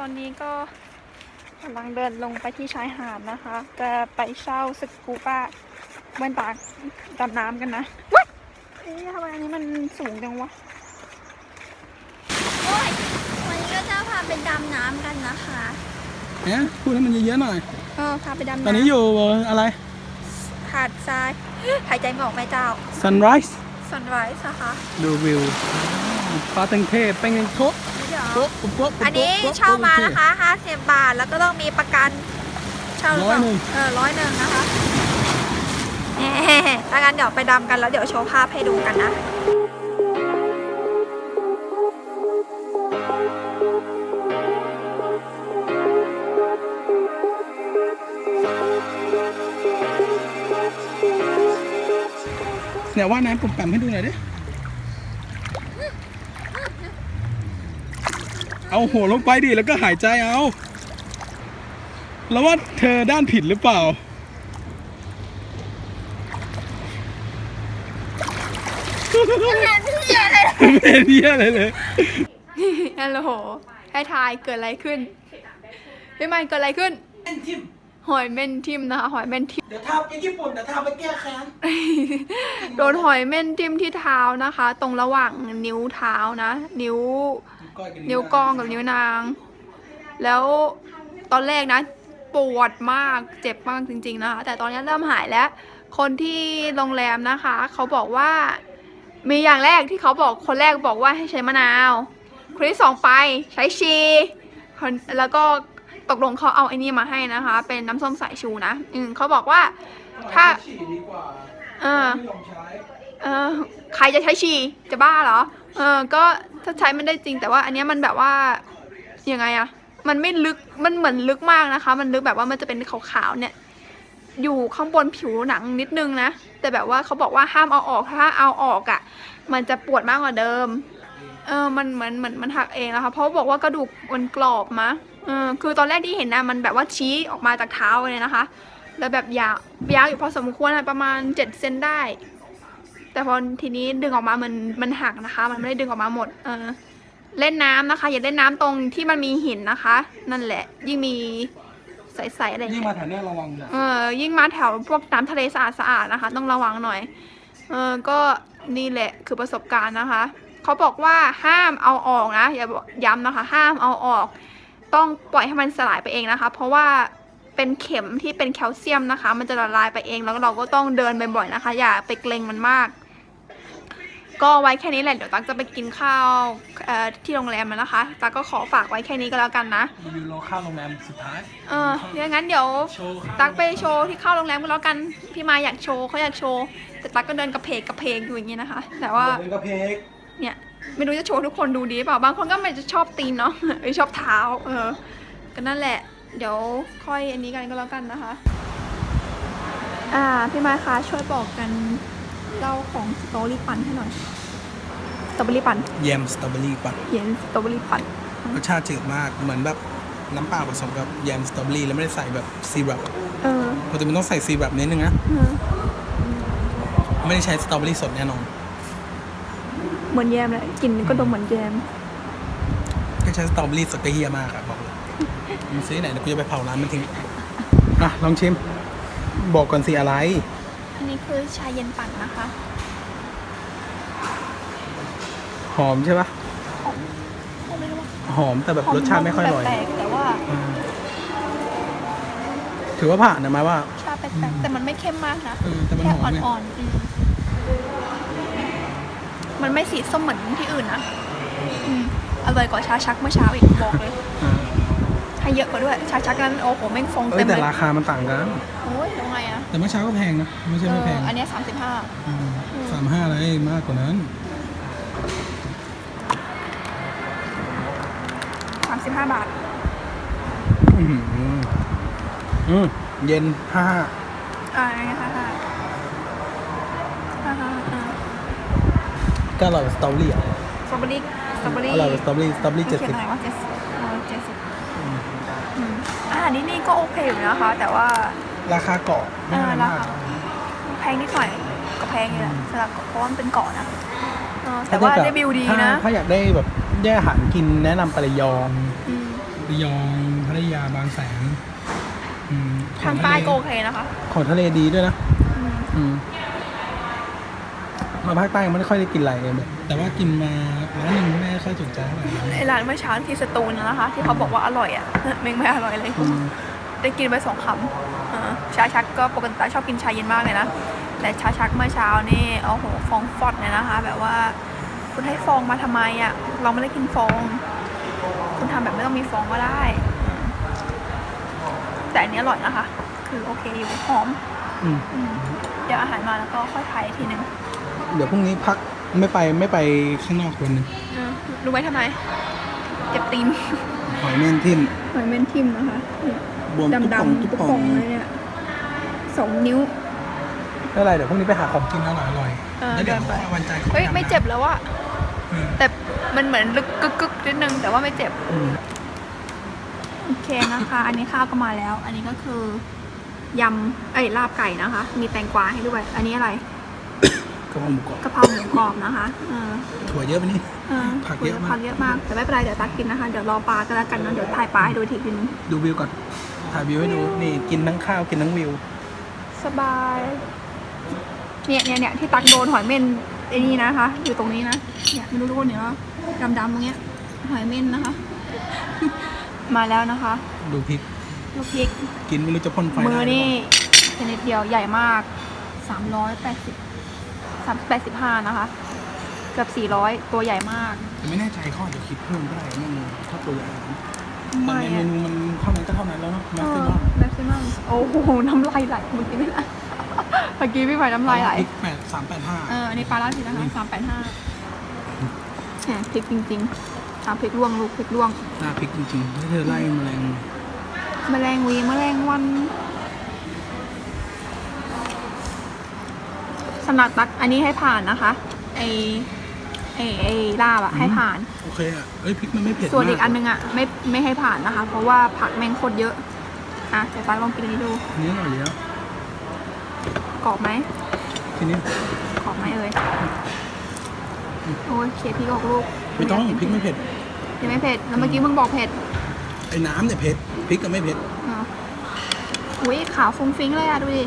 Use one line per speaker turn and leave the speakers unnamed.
ตอนนี้ก็กำลังเดินลงไปที่ชายหาดนะคะ จะไปเช่าสกูป้าแว่นตาดำน้ำกันนะว้ายเอ๊ะทำไมอันนี้มันสูงจังวะ
โอ้ยวันนี้ก็จะพาไปดำน้ำกันนะคะ
เนี่ยพูดให้มันเยอะๆหน่อย
เออพาไปดำน้ำ
ตอนนี้อยู่อะไร
หาดทรายหายใจไม่ออกแม่เจ้า
sunrise
sunrise นะคะ
ดูวิวฟ้าเต็งเทพเป็นไงโต๊ะ
เดี๋ยว
โต๊ะ โต๊ะโต๊ะ
อันนี้
โต๊ะ
เช่ามา
โต๊
นะคะ50บาทแล้วก็ต้องมีประกัน เช่าหรือเปล่า
ร้อยหนึ่ง
เออร้อยหนึ่งนะคะแหมถ้างั้นเดี๋ยวไปดำกันแล้วเดี๋ยวโชว์ภาพให้ดูกันนะ
เนี่ยว่าน้ำปุ่มแปมให้ดูหน่อยดิ เอาหัวลงไปดิแล้วก็หายใจเอา แล้วว่าเธอด้านผิดหรือเปล่า ไม่เห็นเหี้ยอะไรเลย
ฮัลโหลให้ทายเกิดอะไรขึ้นพี่มันเกิดอะไรขึ้นหอยเม่นทิมนะคะหอยเม่นทิม
เดี๋ยวทาไปญี่ปุ่นเดี๋ยวทาไปแก้แค้น
โดนหอยเม่นทิมที่เท้านะคะ ตรงระหว่างนิ้วเท้านะ นิ้ว นิ้วก้องกับนิ้วนาง แล้วตอนแรกนะ ปวดมากเจ็บมากจริง ๆ นะคะ แต่ตอนนี้เริ่มหายแล้ว คนที่โรงแรมนะคะ เขาบอกว่า มีอย่างแรกที่เขาบอกคนแรกบอกว่าให้ใช้มะนาวคนที่สองไปใช้ชีคนแล้วก็ตกลงเขาเอาไอ้นี่มาให้นะคะ เป็นน้ำส้มสายชูนะ อืมเขาบอกว่า ถ้า
ฉี่ดีกว่า
เออ
ไม่ยอมใช้
เออใครจะใช้ฉี่จะบ้าเหรอ เออก็ถ้าใช้มันได้จริง แต่ว่าอันเนี้ยมันแบบว่ายังไงอะมันไม่ลึกมันเหมือนลึกมากนะคะ มันลึกแบบว่ามันจะเป็นขาวๆเนี่ย อยู่ข้างบนผิวหนังนิดนึงนะ แต่แบบว่าเขาบอกว่าห้ามเอาออกถ้าเอาออกอะมันจะปวดมากกว่าเดิม เออมันเหมือนเหมือนมันหักเองนะคะ เพราะบอกว่ากระดูกมันกรอบมะเออคือตอนแรกที่เห็นนะมันแบบว่าชี้ออกมาจากเท้าเลยนะคะ แล้วแบบยาวยาวอยู่พอสมควรอะประมาณเจ็ดเซนได้ แต่พอทีนี้ดึงออกมามันมันหักนะคะ มันไม่ได้ดึงออกมาหมด เออ เล่นน้ำนะคะ อย่าเล่นน้ำตรงที่มันมีหินนะคะ นั่นแหละ ยิ่งมีใสๆอะไรอย่าง
ยิ่ง
เงี้ย
มาแถวเนี้ยระวังหน่อย
เออยิ่งมาแถวพวกน้ำทะเลสะอาดๆนะคะ ต้องระวังหน่อย เออก็นี่แหละคือประสบการณ์นะคะเขาบอกว่าห้ามเอาออกนะอย่าบอกย้ำนะคะ ห้ามเอาออก ต้องปล่อยให้มันสลายไปเองนะคะ เพราะว่าเป็นเข็มที่เป็นแคลเซียมนะคะ มันจะละลายไปเองแล้วเราก็ต้องเดินบ่อยๆนะคะ อย่าไปเกรงมันมาก ก็ไว้แค่นี้แหละเดี๋ยวตั๊กจะไปกินข้าวเอ่อที่โรงแรมแล้วนะคะตั๊กก็ขอฝากไว้แค่นี้ก็แล้วกันนะ
รีวิวรอข้าวโรงแรมสุดท้าย
เอออย่างนั้นเดี๋ยว
โชว์ข้าว
ตั๊กไปโชว์ที่เข้าโรงแรมก็แล้วกันพี่มาอยากโชว์เขาอยากโชว์แต่ตั๊กก็เดินกระเพกกระเพกอยู่อย่างนี้นะคะ แต่ว่า
เดินกระเพก
เนี่ยไม่รู้จะโชว์ทุกคนดูดีหรือเปล่าบางคนก็ไม่จะชอบตีนเนาะไม่ชอบเท้าเออก็นั่นแหละ เดี๋ยวค่อยอันนี้กันก็แล้วกันนะคะ อ่าพี่ไม้คะช่วยบอกกัน เล่าของสตอรี่ปั่นให้หน่อยสตรอเบอรี่ปั่น
แยมสตรอเบอรี่ปั่น
เขียนสตรอเบอรี่ปั่น
รสชาติจืดมากเหมือนแบบน้ำเปล่าผสมกับแยมสตรอเบอรี่แล้วไม่ได้ใส่แบบซีรัปอะ
เออ
ปกติมันต้องใส่ซีรัปนิดนึงนะ
เออ
ไม่ได้ใช้สตรอเบอรี่สดแน่นอน
เหมือนแยมเลยกลิ่นก็ดมเหมือนแยม
ก็ใช้สตรอเบอรี่สดก็เฮียมากอะบอกเลยมันซื้อไหนเดี๋ยวกูจะไปเผาร้านมันทิ้งอะลองชิม บอกก่อนสิอะไร
อันนี้คือชาเย็นปั่นนะคะ
หอมใช่ปะ
ไม่รู้ว่า
หอมแต่แบบรสชาติไม่ค่อยอร่อย
แปลกๆแต่ว่า
อืมถือว่าผ่านนะหมายว่า
ชาแปลกๆแต่มันไม่เข้มมากนะ
เออแต่มัน
แค่
หอมไง
อ่อนๆอืมมันไม่สีส้มเหมือนที่อื่นนะอืมอร่อยกว่าชาชักเมื่อเช้าอีกบอกเลย
อ่า
ให้เยอะกว่าด้วยชาชักนั้นโอ้โหแม่งฟอง
เอ้
เต็
ย
ม
แต่
เลย
ราคามันต่างกัน
โอ้ยยังไงอะ
แต่เมื่อเช้าก็แพงนะ ไม่ใช่ไม่แพง
เอออันเนี้สามสิบห้า
สามห้าอะไรมากกว่านั้น
สามสิบห้าบาท
อื้อหืออืมเย็นห้า
อ่านี่ค่ะค่ะอ่าฮะอ่า
ก็อร่อยกว่าสตรอเบอรี่อะ
สตรอเบอรี่สตรอเบอรี่
อร่อยกว่าสตรอเบอรี่สตรอเบอรี่เจ็ด
เขีย
สิ
น
บ
หน่อยว่าเจ็ดสิบเออเจ็ดสิบอืมอา หารที่นี่ก็โอเคอยู่นะคะ แต่ว่า
ราคาเกาะไม่
เออ
แพง
รา
มา
คากแพงนิดหน่อยก็แพงอยู่แหละสำหรับเพราะว่ามันเป็นเกาะนะเออแต่ว่าได้วิวดีนะ
ถ้าถ้าอยากได้แบบได้อาหารกินแนะนำไประยอง
อืม
ระยองพัทยาบางแสนอืม
ทางใต้ก็โอเคนะคะ
ของทะเลดีด้วยนะ
อื ม
อืมมาภาคใต้ยังไม่ค่อยได้กินอะไรเลยแบบแต่ว่ากินมาร้านหนึ่งไม่ค่อยสนใจเท่าไหร่นะ
ไอร้านเมื่อเช้าที่สตูลนะคะ ที่เขาบอกว่าอร่อยอะเมงไม่อร่อยเลย
อืม
ได้กินไปสองคำเออชาชักก็ปกติชอบกินชาเย็นมากเลยนะแต่ชาชักเมื่อเช้านี่โอ้โหฟองฟอดเลยนะคะ แบบว่าคุณให้ฟองมาทำไมอะเราไม่ได้กินฟอง คุณทำแบบไม่ต้องมีฟองก็ได้อืมแต่อันนี้อร่อยนะคะ คือโอเคอยู่หอม
อืม
อืมเดี๋ยวอาหารมาแล้วก็ค่อยถ่ายอีกทีหนึ่ง
เดี๋ยวพรุ่งนี้พักไม่ไปไม่ไปข้างนอกวันหนึง
เออรู้ไหมทำไม เจ็บตีน
หอยเม่นทิ่ม
หอยเม่นทิมนะคะเนี่ย
บวมตุ๊บป่องตุ๊บป่อง
เลยเนี่ยสองนิ้ว
ไม่เป็นไรเดี๋ยวพรุ่งนี้ไปหาของกินอร่อยอร่อย
เออ
แล้วเดี๋ยว
เดินไป
วันใจขอ
เฮ้ย
ทำนะ
ไม่เจ็บแล้วอะ
อืม
แต่มันเหมือนลึกกึกกึกนิดนึงแต่ว่าไม่เจ็บ
อืม
โอเคนะคะ อันนี้ข้าวก็มาแล้ว อันนี้ก็คือยำเอ้ยลาบไก่นะคะ มีแตงกวาให้ด้วย อันนี้อะไร
กระเพราหมูกรอบ
กะเพราหมูกรอบนะคะเออ
ถั่วเยอะไปนี่
เออ
ผักเยอะมาก
ผักเยอะมาก แต่ไม่เป็นไรเดี๋ยวตักกินนะคะ เดี๋ยวรอปลาก็แล้วกันนะเดี๋ยวถ่ายปลาให้ดูอีกทีนึง
ดูวิวก่อนถ่ายวิวให้ดูนี่กินทั้งข้าวกินทั้งวิว
สบาย เนี่ยเนี่ยเนี่ยที่ตักโดนหอยเม่นไอ้นี่นะคะ อยู่ตรงนี้นะ เนี่ยไม่รู้ทุกคนเห็นว่าดำๆตรงเนี้ย หอยเม่นนะคะ มาแล้วนะคะ
ดูพริก
ลูกพริก
กินไม่รู้จะพ่นไฟ
มือ
ได้หรื
นี่
เปล่า
ชนิดเดียวใหญ่มากสามร้อยแปด สิบสามแปดสิบห้านะคะ เกือบสี่ร้อยตัวใหญ่มาก
แต่ไม่แน่ใจเขาอาจจะคิดเพิ่มก็ได้มันถ้าตัวใหญ่แต่
ไม่
ในเม
อะ
นูมันเท่านั้นก็เท่านั้นแล้วเนาะแม็กซิมัม
แม็กซิมัมโอ้โห น้ำลายไหลเมื่อกี้ไม่ไหลเมื่อกี้พี่ไผ่น้ำลายไหล
พริกแปดสามแปดห้า
เอออันนี้ปลาล่าดพริกนะคะสามแปดห้าแหมพริกจริงๆตามพริกลวงลูกพริกลวง
หน้าพริกจริงๆให้เธอไล่แมลง
แมลงวีแมลงวัน สำหรับตักอันนี้ให้ผ่านนะคะ ไอไอไอลาบอะให้ผ่าน
โอเคอะเอ้ยพริกมันไม่เผ็ด
ส่วนอีก
มาก
อันนึงอะไม่ไม่ให้ผ่านนะคะ เพราะว่าผักแมงโคตรเยอะอะเดี๋ยวตักลองกินอันนี้ดู
อันนี้อร่อยแล้ว
กรอบไหม
ทีนี้
กรอบไหมเอ่ยโอ้ยเขียพริกออกลูก
ไม่ต้องพริกไม่เผ็ด
ยังไม่เผ็ดแล้วเมื่อกี้มึงบอกเผ็ด
ไอ้น้ำเนี่ยเผ็ดพริกก็ไม่เผ็ด
อ๋ออุ้ยขาวฟุ้งฟิ้งเลยอะดูดิ